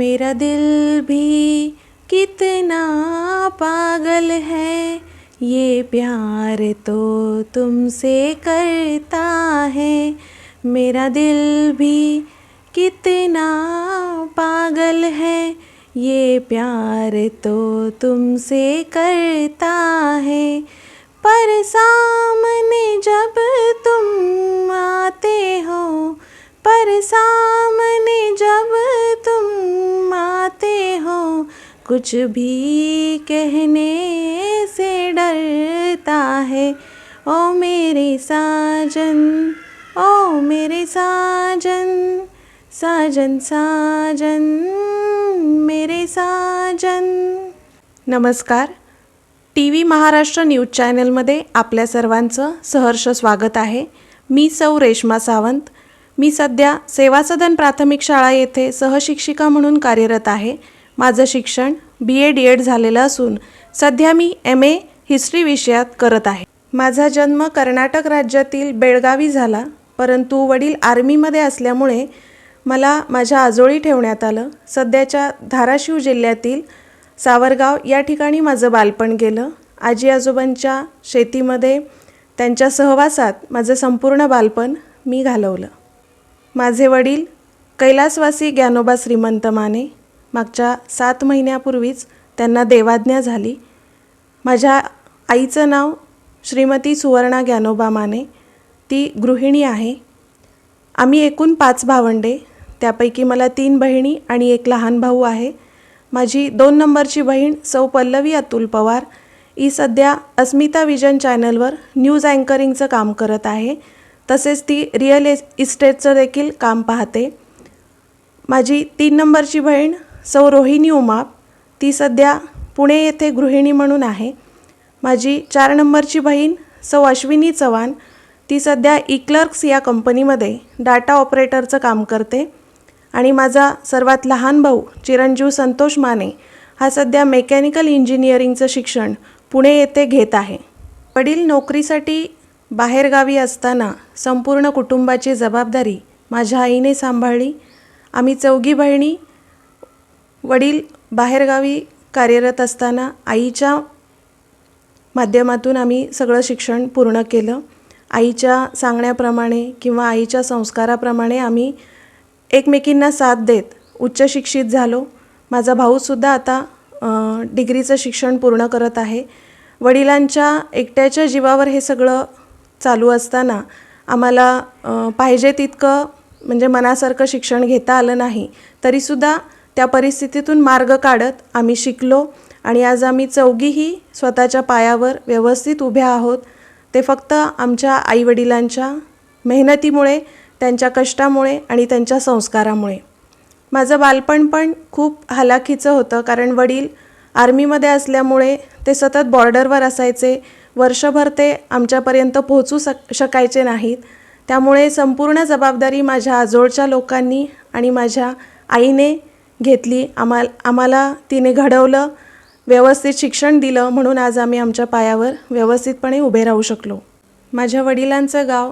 मेरा दिल भी कितना पागल है। ये प्यार तो तुमसे करता है। मेरा दिल भी कितना पागल है। ये प्यार तो तुमसे करता है। पर सामने जब तुम आते हो, पर सामने जब तुम कुछ भी कहने से डरता है। ओ मेरे साजन ओ मेरे साजन साजन साजन मेरे साजन। नमस्कार टी व्ही महाराष्ट्र न्यूज चॅनलमध्ये आपल्या सर्वांचं सहर्ष स्वागत आहे. मी सौ रेश्मा सावंत. मी सध्या सेवा सदन प्राथमिक शाळा येथे सहशिक्षिका म्हणून कार्यरत आहे. माझं शिक्षण बी ए डी एड झालेलं असून सध्या मी एम ए हिस्ट्री विषयात करत आहे. माझा जन्म कर्नाटक राज्यातील बेळगावी झाला परंतु वडील आर्मीमध्ये असल्यामुळे मला माझ्या आजोळी ठेवण्यात आलं. सध्याच्या धाराशिव जिल्ह्यातील सावरगाव या ठिकाणी माझं बालपण गेलं. आजी आजोबांच्या शेतीमध्ये त्यांच्या सहवासात माझं संपूर्ण बालपण मी घालवलं. माझे वडील कैलासवासी ज्ञानोबा श्रीमंत माने मागच्या सात महिन्यापूर्वीच त्यांना देवाज्ञा झाली. माझ्या आईचं नाव श्रीमती सुवर्णा ज्ञानोबा माने ती गृहिणी आहे. आम्ही एकूण पाच भावंडे. त्यापैकी मला तीन बहिणी आणि एक लहान भाऊ आहे. माझी दोन नंबरची बहीण सौ पल्लवी अतुल पवार. ही सध्या अस्मिता विजन चॅनलवर न्यूज अँकरिंगचं काम करत आहे. तसेच ती रिअल एस इस्टेटचं देखील काम पाहते. माझी तीन नंबरची बहीण सौ रोहिणी उमाप ती सध्या पुणे येथे गृहिणी म्हणून आहे. माझी चार नंबरची बहीण सौ अश्विनी चव्हाण ती सध्या इक्लर्क्स या कंपनीमध्ये डाटा ऑपरेटरचं काम करते. आणि माझा सर्वात लहान भाऊ चिरंजीव संतोष माने हा सध्या मेकॅनिकल इंजिनिअरिंगचं शिक्षण पुणे येथे घेत आहे. वडील नोकरीसाठी बाहेरगावी असताना संपूर्ण कुटुंबाची जबाबदारी माझ्या आईने सांभाळली. आम्ही चौघी बहिणी वडील बाहेरगावी कार्यरत असताना आईच्या माध्यमातून आम्ही सगळं शिक्षण पूर्ण केलं. आईच्या सांगण्याप्रमाणे किंवा आईच्या संस्काराप्रमाणे आम्ही एकमेकींना साथ देत उच्च शिक्षित झालो. माझा भाऊसुद्धा आता डिग्रीचं शिक्षण पूर्ण करत आहे. वडिलांच्या एकट्याच्या जीवावर हे सगळं चालू असताना आम्हाला पाहिजे तितकं म्हणजे मनासारखं शिक्षण घेता आलं नाही. तरीसुद्धा त्या परिस्थितीतून मार्ग काढत आम्ही शिकलो आणि आज आम्ही चौघीही स्वतःच्या पायावर व्यवस्थित उभ्या आहोत. ते फक्त आमच्या आईवडिलांच्या मेहनतीमुळे त्यांच्या कष्टामुळे आणि त्यांच्या संस्कारामुळे. माझं बालपण पण खूप हालाखीचं होतं कारण वडील आर्मीमध्ये असल्यामुळे ते सतत बॉर्डरवर असायचे. वर्षभर ते आमच्यापर्यंत पोहोचू शक शकायचे नाहीत. त्यामुळे संपूर्ण जबाबदारी माझ्या आजोळच्या लोकांनी आणि माझ्या आईने घेतली. आम्हा आम्हाला तिने घडवलं व्यवस्थित शिक्षण दिलं म्हणून आज आम्ही आमच्या पायावर व्यवस्थितपणे उभे राहू शकलो. माझ्या वडिलांचं गाव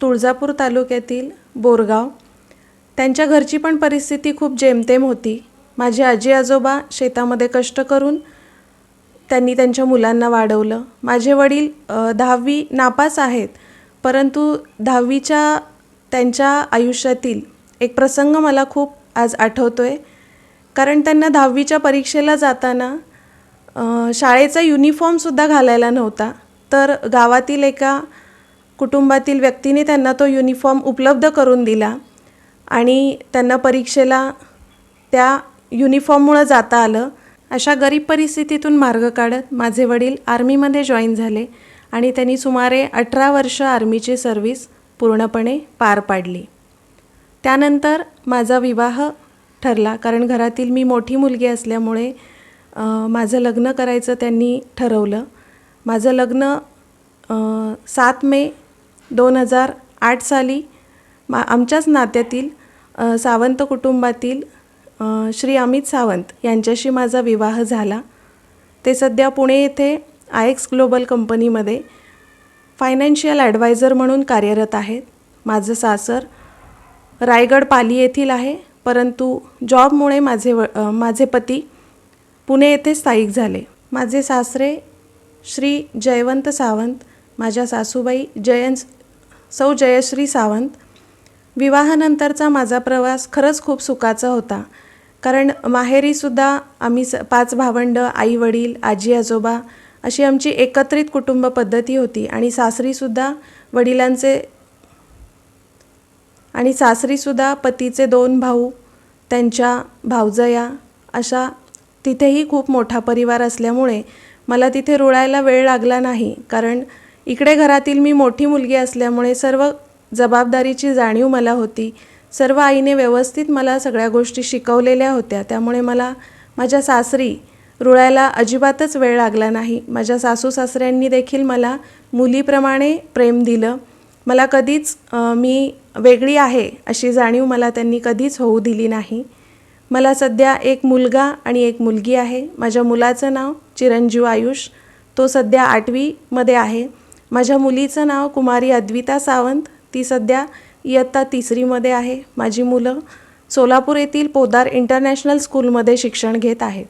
तुळजापूर तालुक्यातील बोरगाव. त्यांच्या घरची पण परिस्थिती खूप जेमतेम होती. माझे आजी आजोबा शेतामध्ये कष्ट करून त्यांनी त्यांच्या मुलांना वाढवलं. माझे वडील दहावी नापास आहेत परंतु दहावीच्या त्यांच्या आयुष्यातील एक प्रसंग मला खूप आज आठवतो आहे कारण त्यांना दहावीच्या परीक्षेला जाताना शाळेचा युनिफॉर्मसुद्धा घालायला नव्हता. तर गावातील एका कुटुंबातील व्यक्तीने त्यांना तो युनिफॉर्म उपलब्ध करून दिला आणि त्यांना परीक्षेला त्या युनिफॉर्ममुळं जाता आलं. अशा गरीब परिस्थितीतून मार्ग काढत माझे वडील आर्मीमध्ये जॉईन झाले आणि त्यांनी सुमारे अठरा वर्ष आर्मीची सर्व्हिस पूर्णपणे पार पाडली. त्यानंतर माझा विवाह ठरला. कारण घरातील मी मोठी मुलगी असल्यामुळे माझं लग्न करायचं त्यांनी ठरवलं. माझं लग्न सात मे दोन हजार आठ साली मा आमच्याच नात्यातील सावंत कुटुंबातील श्री अमित सावंत यांच्याशी माझा विवाह झाला. ते सध्या पुणे येथे आय एक्स ग्लोबल कंपनीमध्ये फायनान्शियल ॲडवायझर म्हणून कार्यरत आहेत. माझं सासर रायगड पाली येथील आहे परंतु जॉबमुळे माझे व माझे पती पुणे येथे स्थायिक झाले. माझे सासरे श्री जयवंत सावंत माझ्या सासूबाई जयंत सौ जयश्री सावंत. विवाहानंतरचा माझा प्रवास खरंच खूप सुखाचा होता. कारण माहेरीसुद्धा आम्ही स पाच भावंडं आई वडील आजी आजोबा अशी आमची एकत्रित कुटुंब पद्धती होती आणि सासरीसुद्धा वडिलांचे आणि सासरीसुद्धा पतीचे दोन भाऊ त्यांच्या भावजया अशा तिथेही खूप मोठा परिवार असल्यामुळे मला तिथे रुळायला वेळ लागला नाही. कारण इकडे घरातील मी मोठी मुलगी असल्यामुळे सर्व जबाबदारीची जाणीव मला होती. सर्व आईने व्यवस्थित मला सगळ्या गोष्टी शिकवलेल्या होत्या. त्यामुळे मला माझ्या सासरी रुळायला अजिबातच वेळ लागला नाही. माझ्या सासू सासऱ्यांनी देखील मला मुलीप्रमाणे प्रेम दिलं. मला कधीच मी वेगळी आहे अशी जाणीव मला त्यांनी कधीच होऊ दिली नाही. मला सध्या एक मुलगा आणि एक मुलगी आहे. माझ्या मुलाचं नाव चिरंजीव आयुष. तो सध्या आठवीमध्ये आहे. माझ्या मुलीचं नाव कुमारी अद्विता सावंत. ती सध्या इयत्ता तिसरीमध्ये आहे. माझी मुलं सोलापूर येथील पोदार इंटरनॅशनल स्कूलमध्ये शिक्षण घेत आहेत.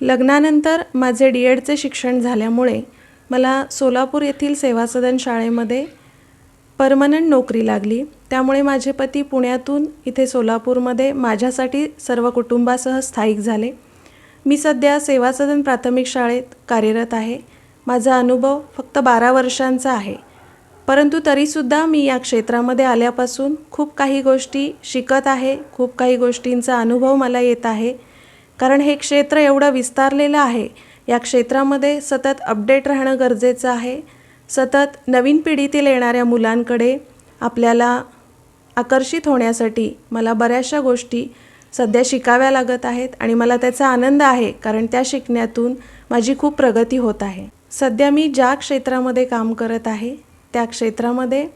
लग्नानंतर माझे डी एडचे शिक्षण झाल्यामुळे मला सोलापूर येथील सेवा सदन शाळेमध्ये परमनंट नोकरी लागली. त्यामुळे माझे पती पुण्यातून इथे सोलापूरमध्ये माझ्यासाठी सर्व कुटुंबासह स्थायिक झाले. मी सध्या सेवा सदन प्राथमिक शाळेत कार्यरत आहे. माझा अनुभव फक्त बारा वर्षांचा आहे. परंतु तरीसुद्धा मी या क्षेत्रामध्ये आल्यापासून खूप काही गोष्टी शिकत आहे. खूप काही गोष्टींचा अनुभव मला येत आहे. कारण हे क्षेत्र एवढं विस्तारलेलं आहे. या क्षेत्रामध्ये सतत अपडेट राहणं गरजेचं आहे. सतत नवीन पिढीतील येणाऱ्या मुलांकडे आपल्याला आकर्षित होण्यासाठी मला बऱ्याचशा गोष्टी सध्या शिकाव्या लागत आहेत आणि मला त्याचा आनंद आहे कारण त्या शिकण्यातून माझी खूप प्रगती होत आहे. सध्या मी ज्या क्षेत्रामध्ये काम करत आहे त्या क्षेत्रामध्ये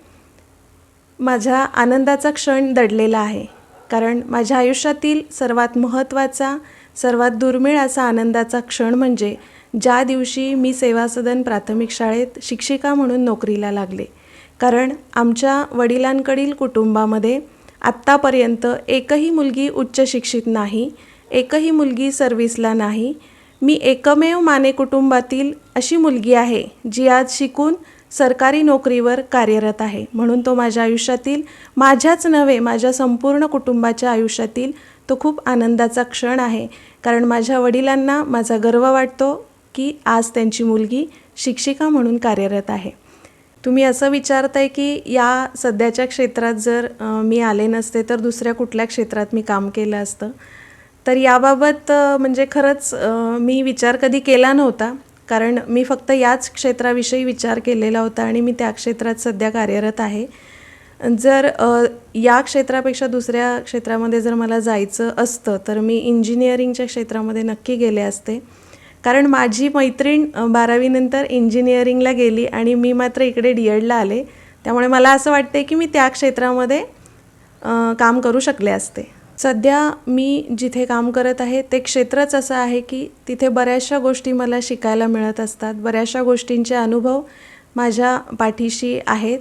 माझ्या आनंदाचा क्षण दडलेला आहे कारण माझ्या आयुष्यातील सर्वात महत्त्वाचा सर्वात दुर्मिळ असा आनंदाचा क्षण म्हणजे ज्या दिवशी मी सेवा सदन प्राथमिक शाळेत शिक्षिका म्हणून नोकरीला लागले. कारण आमच्या वडिलांकडील कुटुंबामध्ये आत्तापर्यंत एकही मुलगी उच्च शिक्षित नाही एकही मुलगी सर्व्हिसला नाही मी एकमेव माने कुटुंबातील अशी मुलगी आहे जी आज शिकून सरकारी नोकरीवर कार्यरत आहे. म्हणून तो माझ्या आयुष्यातील माझ्याच नव्हे माझ्या संपूर्ण कुटुंबाच्या आयुष्यातील तो खूप आनंदाचा क्षण आहे. कारण माझ्या वडिलांना माझा गर्व वाटतो की आज त्यांची मुलगी शिक्षिका म्हणून कार्यरत आहे. तुम्ही असं विचारताय की या सध्याच्या क्षेत्रात जर मी आले नसते तर दुसऱ्या कुठल्या क्षेत्रात मी काम केलं असतं? तर याबाबत म्हणजे खरंच मी विचार कधी केला नव्हता. कारण मी फक्त याच क्षेत्राविषयी विचार केलेला होता आणि मी त्या क्षेत्रात सध्या कार्यरत आहे. जर या क्षेत्रापेक्षा दुसऱ्या क्षेत्रामध्ये जर मला जायचं असतं तर मी इंजिनिअरिंगच्या क्षेत्रामध्ये नक्की गेले असते. कारण माझी मैत्रीण बारावीनंतर इंजिनिअरिंगला गेली आणि मी मात्र इकडे डी एडला आले. त्यामुळे मला असं वाटते की मी त्या क्षेत्रामध्ये काम करू शकले असते. सध्या मी जिथे काम करत आहे ते क्षेत्रच असं आहे की तिथे बऱ्याचशा गोष्टी मला शिकायला मिळत असतात. बऱ्याचशा गोष्टींचे अनुभव माझ्या पाठीशी आहेत.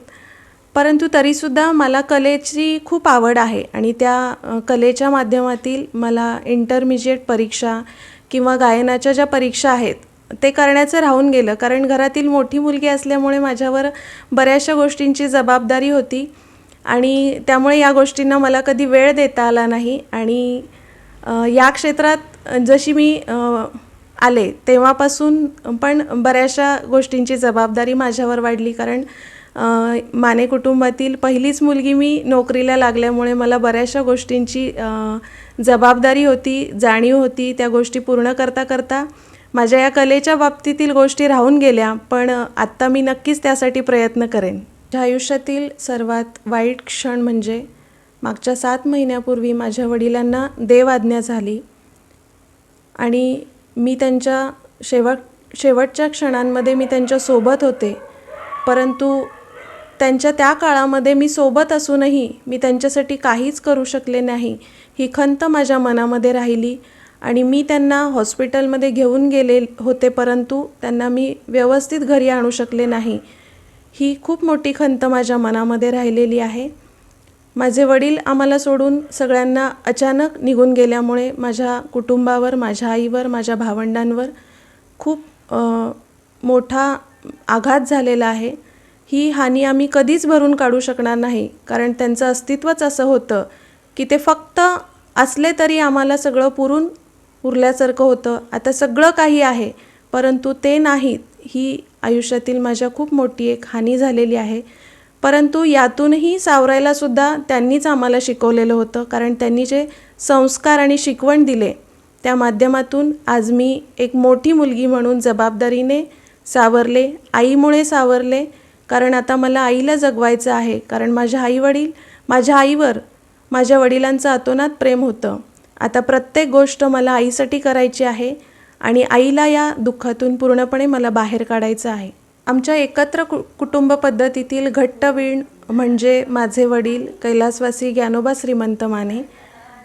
परंतु तरीसुद्धा मला कलेची खूप आवड आहे आणि त्या कलेच्या माध्यमातील मला इंटरमिजिएट परीक्षा किंवा गायनाच्या ज्या परीक्षा आहेत ते करण्याचं राहून गेलं. कारण घरातील मोठी मुलगी असल्यामुळे माझ्यावर बऱ्याचशा गोष्टींची जबाबदारी होती आणि त्यामुळे या गोष्टींना मला कधी वेळ देता आला नाही. आणि या क्षेत्रात जशी मी आले तेव्हापासून पण बऱ्याचशा गोष्टींची जबाबदारी माझ्यावर वाढली. कारण माने कुटुंबातील पहिलीच मुलगी मी नोकरीला लागल्यामुळे मला बऱ्याचशा गोष्टींची जबाबदारी होती जाणीव होती त्या गोष्टी पूर्ण करता करता. माझ्या या कलेच्या बाबतीतील गोष्टी राहून गेल्या पण आत्ता मी नक्कीच त्यासाठी प्रयत्न करेन. माझ्या आयुष्यातील सर्वात वाईट क्षण म्हणजे मागच्या सात महिन्यापूर्वी माझ्या वडिलांना देवाज्ञा झाली आणि मी त्यांच्या शेवट शेवटच्या क्षणांमध्ये मी त्यांच्यासोबत होते. परंतु त्यांच्या त्या काळामध्ये मी सोबत असूनही मी त्यांच्यासाठी काहीच करू शकले नाही. ही खंत माझ्या मनामध्ये राहिली आणि मी त्यांना हॉस्पिटलमध्ये घेऊन गेले होते परंतु त्यांना मी व्यवस्थित घरी आणू शकले नाही. ही खूप मोठी खंत माझ्या मनामध्ये राहिलेली आहे. माझे वडील आम्हाला सोडून सगळ्यांना अचानक निघून गेल्यामुळे माझ्या कुटुंबावर माझ्या आईवर माझ्या भावंडांवर खूप मोठा आघात झालेला आहे. ही हानी आम्ही कधीच भरून काढू शकणार नाही. कारण त्यांचं अस्तित्वच असं होतं की ते फक्त असले तरी आम्हाला सगळं पुरून उरल्यासारखं होतं. आता सगळं काही आहे परंतु ते नाहीत. ही आयुष्यातील माझ्या खूप मोठी एक हानी झालेली आहे. परंतु यातूनही सावरायलासुद्धा त्यांनीच आम्हाला शिकवलेलं होतं. कारण त्यांनी जे संस्कार आणि शिकवण दिले त्या माध्यमातून आज मी एक मोठी मुलगी म्हणून जबाबदारीने सावरले आईमुळे सावरले कारण आता मला आईला जगवायचं आहे. कारण माझ्या आईवडील माझ्या आईवर माझ्या वडिलांचं अतोनात प्रेम होतं. आता प्रत्येक गोष्ट मला आईसाठी करायची आहे आणि आईला या दुःखातून पूर्णपणे मला बाहेर काढायचं आहे. आमच्या एकत्र कु कुटुंब पद्धतीतील घट्ट वीण म्हणजे माझे वडील कैलासवासी ज्ञानोबा श्रीमंत माने.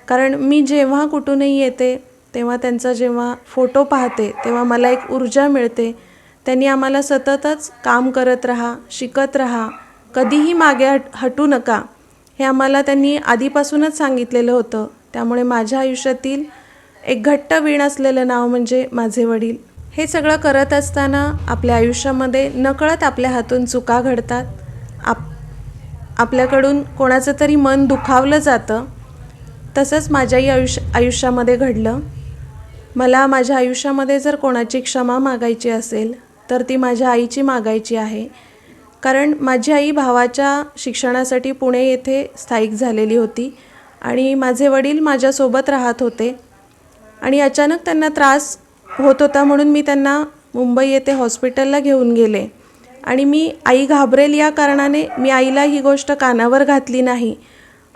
कारण मी जेव्हा कुठूनही येते तेव्हा त्यांचा जेव्हा फोटो पाहते तेव्हा मला एक ऊर्जा मिळते. त्यांनी आम्हाला सततच काम करत राहा शिकत राहा. कधीही मागे हट हटू नका. हे आम्हाला त्यांनी आधीपासूनच सांगितलेलं होतं. त्यामुळे माझ्या आयुष्यातील एक घट्ट वीण असलेलं नाव म्हणजे माझे वडील. हे सगळं करत असताना आपल्या आयुष्यामध्ये नकळत आपल्या हातून चुका घडतात. आप आपल्याकडून कोणाचं तरी मन दुखावलं जातं. तसंच माझ्याही आयुष्य आयुष्यामध्ये घडलं. मला माझ्या आयुष्यामध्ये जर कोणाची क्षमा मागायची असेल तर ती माझ्या आईची मागायची आहे. कारण माझी आई भावाच्या शिक्षणासाठी पुणे येथे स्थायिक झालेली होती आणि माझे वडील माझ्यासोबत राहत होते. आणि अचानक त्यांना त्रास होत होता म्हणून मी त्यांना मुंबई येथे हॉस्पिटलला घेऊन गेले. आणि मी आई घाबरेल या कारणाने मी आईला ही गोष्ट कानावर घातली नाही.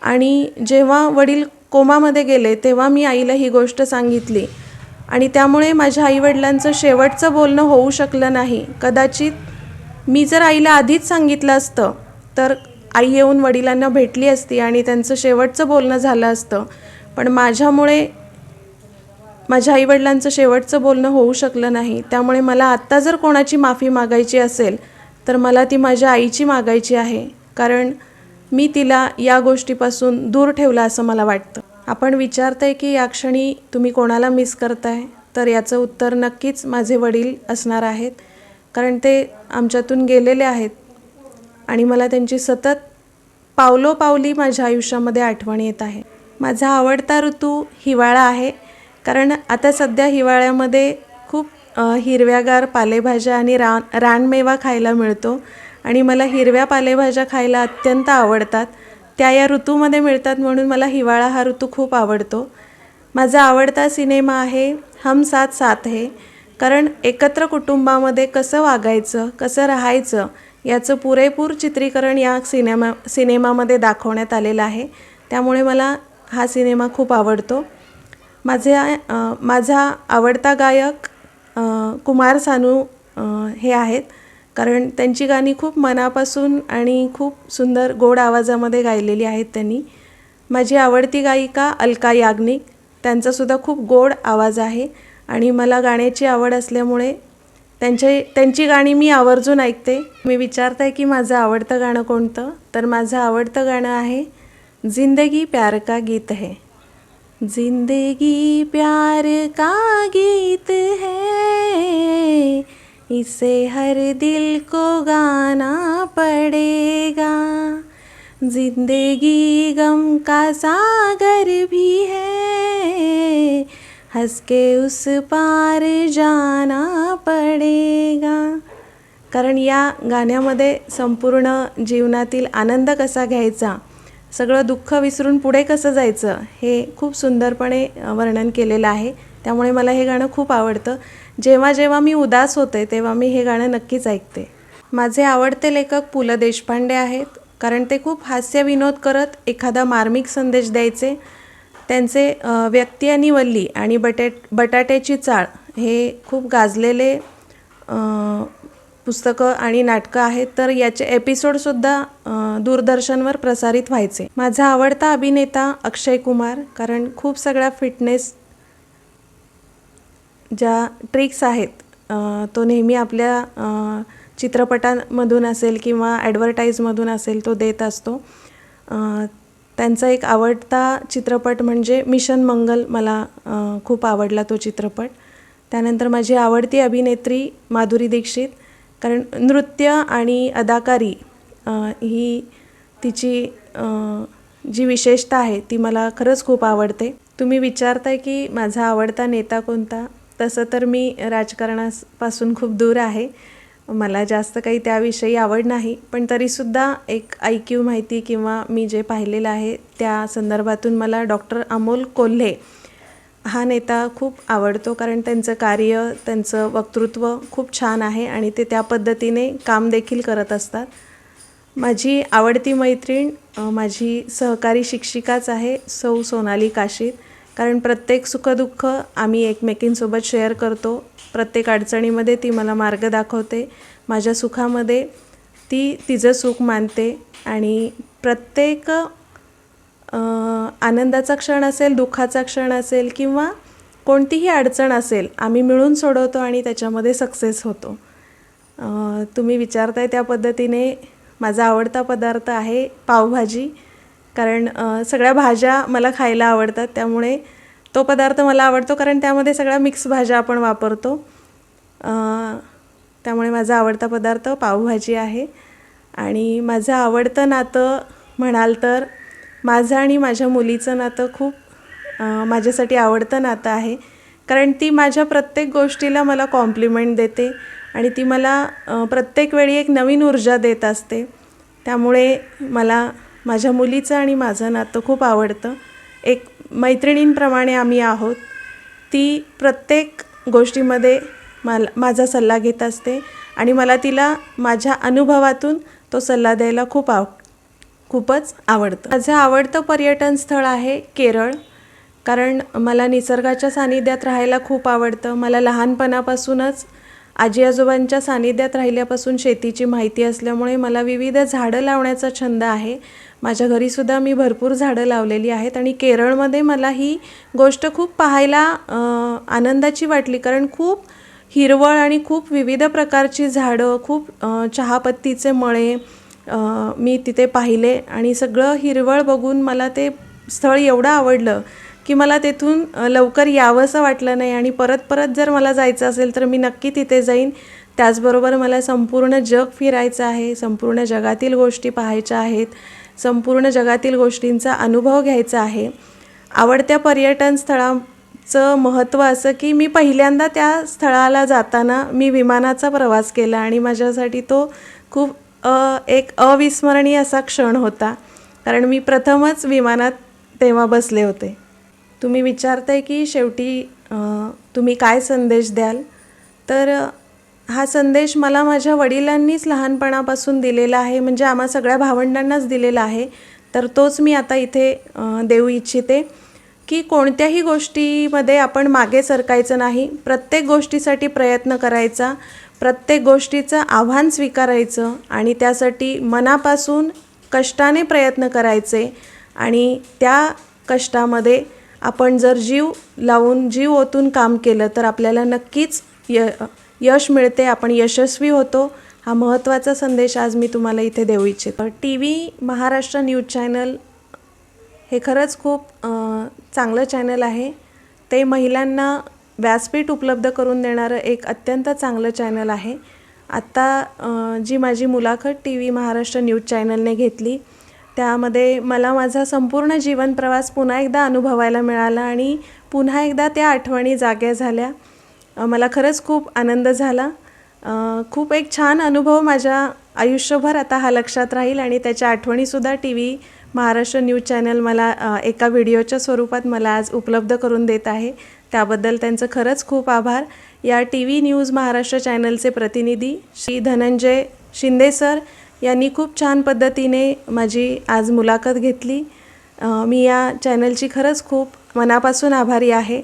आणि जेव्हा वडील कोमामध्ये गेले तेव्हा मी आईला ही गोष्ट सांगितली. आणि त्यामुळे माझ्या आईवडिलांचं शेवटचं बोलणं होऊ शकलं नाही. कदाचित मी जर आईला आधीच सांगितलं असतं तर आई येऊन वडिलांना भेटली असती आणि त्यांचं शेवटचं बोलणं झालं असतं. पण माझ्यामुळे माझ्या आईवडिलांचं शेवटचं बोलणं होऊ शकलं नाही. त्यामुळे मला आत्ता जर कोणाची माफी मागायची असेल तर मला ती माझ्या आईची मागायची आहे. कारण मी तिला या गोष्टीपासून दूर ठेवलं असं मला वाटतं. आपण विचारताय की या क्षणी तुम्ही कोणाला मिस करताय? तर याचं उत्तर नक्कीच माझे वडील असणार आहेत. कारण ते आमच्यातून गेलेले आहेत. आणि मला त्यांची सतत पावलोपावली माझ्या आयुष्यामध्ये आठवण येत आहे. माझा आवडता ऋतू हिवाळा आहे. कारण आता सध्या हिवाळ्यामध्ये खूप हिरव्यागार पालेभाज्या आणि रा रानमेवा खायला मिळतो. आणि मला हिरव्या पालेभाज्या खायला अत्यंत आवडतात. त्या या ऋतूमध्ये मिळतात म्हणून मला हिवाळा हा ऋतू खूप आवडतो. माझा आवडता सिनेमा आहे हम साथ साथ हे. कारण एकत्र कुटुंबामध्ये कसं वागायचं कसं राहायचं याचं पुरेपूर चित्रीकरण या सिनेमा सिनेमामध्ये दाखवण्यात आलेलं आहे. त्यामुळे मला हा सिनेमा खूप आवडतो. माझ्या माझा आवडता गायक कुमार सानू हे आहेत. कारण त्यांची गाणी खूप मनापासून आणि खूप सुंदर गोड आवाजामध्ये गायलेली आहेत त्यांनी. माझी आवडती गायिका अलका याग्निक त्यांचासुद्धा खूप गोड आवाज आहे आणि मला गाण्याची आवड असल्यामुळे त्यांचे त्यांची गाणी मी आवर्जून ऐकते. मी विचारताय की माझं आवडतं गाणं कोणतं? तर माझं आवडतं गाणं आहे जिंदगी प्यार का गीत है. जिंदगी प्यार का गीत है. इसे हर दिल को गाना पड़ेगा। जिंदगी गम का सागर भी है। हंस के उस पार जाना पड़ेगा। कारण या गाण्यामध्ये संपूर्ण जीवनातील आनंद कसा घ्यायचा सगळं दुःख विसरून पुढे कसं जायचं हे खूप सुंदरपणे वर्णन केलेलं आहे. त्यामुळे मला हे गाणं खूप आवडतं. जेव्हा जेव्हा मी उदास होते तेव्हा मी हे गाणं नक्कीच ऐकते. माझे आवडते लेखक पु ल देशपांडे आहेत कारण ते खूप हास्य विनोद करत एखादा मार्मिक संदेश द्यायचे. त्यांचे व्यक्ती आणि वल्ली आणि बटेट बटाट्याची चाळ हे खूप गाजलेले पुस्तकं आणि नाटकं आहेत तर याचे एपिसोडसुद्धा दूरदर्शनवर प्रसारित व्हायचे. माझा आवडता अभिनेता अक्षय कुमार कारण खूप सगळ्या फिटनेस ज्या ट्रिक्स आहेत तो नेहमी आपल्या चित्रपटांमधून असेल किंवा ॲडव्हर्टाईजमधून असेल तो देत असतो. त्यांचा एक आवडता चित्रपट म्हणजे मिशन मंगल मला खूप आवडला तो चित्रपट. त्यानंतर माझी आवडती अभिनेत्री माधुरी दीक्षित कारण नृत्य आणि अदाकारी ही तिची जी विशेषता आहे ती मला खरंच खूप आवडते. तुम्ही विचारताय की माझा आवडता नेता कोणता? तसं तर मी राजकारणापासून खूप दूर आहे. मला जास्त काही त्याविषयी आवड नाही पण तरीसुद्धा एक ऐकीव माहिती किंवा मी जे पाहिलेलं आहे त्या संदर्भातून मला डॉक्टर अमोल कोल्हे हा नेता खूप आवडतो कारण त्यांचं कार्य त्यांचं वक्तृत्व खूप छान आहे आणि ते त्या पद्धतीने काम देखील करत असतात. माझी आवडती मैत्रीण माझी सहकारी शिक्षिकाच आहे सौ सोनाली काशीद. कारण प्रत्येक सुखदुःख आम्ही एकमेकींसोबत शेअर करतो. प्रत्येक अडचणीमध्ये ती मला मार्ग दाखवते. माझ्या सुखामध्ये ती तिचं सुख मानते आणि प्रत्येक आनंदाचा क्षण असेल दुःखाचा क्षण असेल किंवा कोणतीही अडचण असेल आम्ही मिळून सोडवतो आणि त्याच्यामध्ये सक्सेस होतो. तुम्ही विचारताय त्या पद्धतीने माझा आवडता पदार्थ आहे पावभाजी. कारण सगळ्या भाज्या मला खायला आवडतात त्यामुळे तो पदार्थ मला आवडतो कारण त्यामध्ये सगळ्या मिक्स भाज्या आपण वापरतो. त्यामुळे माझा आवडता पदार्थ पावभाजी आहे. आणि माझं आवडतं नातं म्हणाल तर माझं आणि माझ्या मुलीचं नातं खूप माझ्यासाठी आवडतं नातं आहे. कारण ती माझ्या प्रत्येक गोष्टीला मला कॉम्प्लिमेंट देते आणि ती मला प्रत्येक वेळी एक नवीन ऊर्जा देत असते. त्यामुळे मला माझ्या मुलीचं आणि माझं नातं खूप आवडतं. एक मैत्रिणींप्रमाणे आम्ही आहोत. ती प्रत्येक गोष्टीमध्ये मला माझा सल्ला घेत असते आणि मला तिला माझ्या अनुभवातून तो सल्ला द्यायला खूप आव खूपच आवडतं. माझं आवडतं पर्यटन स्थळ आहे केरळ कारण मला निसर्गाच्या सानिध्यात राहायला खूप आवडतं. मला लहानपणापासूनच आजी आजोबांच्या सानिध्यात राहिल्यापासून शेतीची माहिती असल्यामुळे मला विविध झाडं लावण्याचा छंद आहे. माझ्या घरीसुद्धा मी भरपूर झाडं लावलेली आहेत आणि केरळमध्ये मला ही गोष्ट खूप पाहायला आनंदाची वाटली. कारण खूप हिरवळ आणि खूप विविध प्रकारची झाडं खूप चहापत्तीचे मळे मी तिथे पाहिले आणि सगळं हिरवळ बघून मला ते स्थळ एवढं आवडलं. की मला तेथून लवकर यावंसं वाटलं नाही आणि परत परत जर मला जायचं असेल तर मी नक्की तिथे जाईन. त्याचबरोबर मला संपूर्ण जग फिरायचं आहे संपूर्ण जगातील गोष्टी पाहायच्या आहेत संपूर्ण जगातील गोष्टींचा अनुभव घ्यायचा आहे. आवडत्या पर्यटन स्थळाचं महत्त्व असं की मी पहिल्यांदा त्या स्थळाला जाताना मी विमानाचा प्रवास केला आणि माझ्यासाठी तो खूप अ, एक अविस्मरणीय असा क्षण होता. कारण मी प्रथमच विमानात तेव्हा बसले होते. तुम्ही विचारताय की शेवटी तुम्ही काय संदेश द्याल? तर हा संदेश मला माझ्या वडिलांनीच लहानपणापासून दिलेला आहे म्हणजे आम्हा सगळ्या भावंडांनाच दिलेला आहे. तर तोच मी आता इथे देऊ इच्छिते की कोणत्याही गोष्टीमध्ये आपण मागे सरकायचं नाही. प्रत्येक गोष्टीसाठी प्रयत्न करायचा प्रत्येक गोष्टीचं आव्हान स्वीकारायचं आणि त्यासाठी मनापासून कष्टाने प्रयत्न करायचे आणि त्या कष्टामध्ये आपण जर जीव लावून जीव ओतून काम केलं तर आपल्याला नक्कीच य यश मिळते आपण यशस्वी होतो. हा महत्त्वाचा संदेश आज मी तुम्हाला इथे देऊ इच्छितो. T V Maharashtra news channel हे खरंच खूप चांगलं चॅनल आहे. ते महिलांना व्यासपीठ उपलब्ध करून देणारं एक अत्यंत चांगलं चॅनल आहे. आत्ता जी माझी मुलाखत टी व्ही महाराष्ट्र न्यूज चॅनलने घेतली त्यामध्ये मला माझा संपूर्ण जीवनप्रवास पुन्हा एकदा अनुभवायला मिळाला आणि पुन्हा एकदा त्या आठवणी जाग्या झाल्या. मला खरंच खूप आनंद झाला. खूप एक छान अनुभव माझ्या आयुष्यभर आता हा लक्षात राहील आणि त्याच्या आठवणीसुद्धा T V Maharashtra news channel मला एका व्हिडिओच्या स्वरूपात मला आज उपलब्ध करून देत आहे. त्याबद्दल त्यांचं खरंच खूप आभार. या टी व्ही न्यूज महाराष्ट्र चॅनलचे प्रतिनिधी श्री धनंजय शिंदे सर यांनी खूप छान पद्धतीने माझी आज मुलाखत घेतली. मी या चॅनलची खरंच खूप मनापासून आभारी आहे.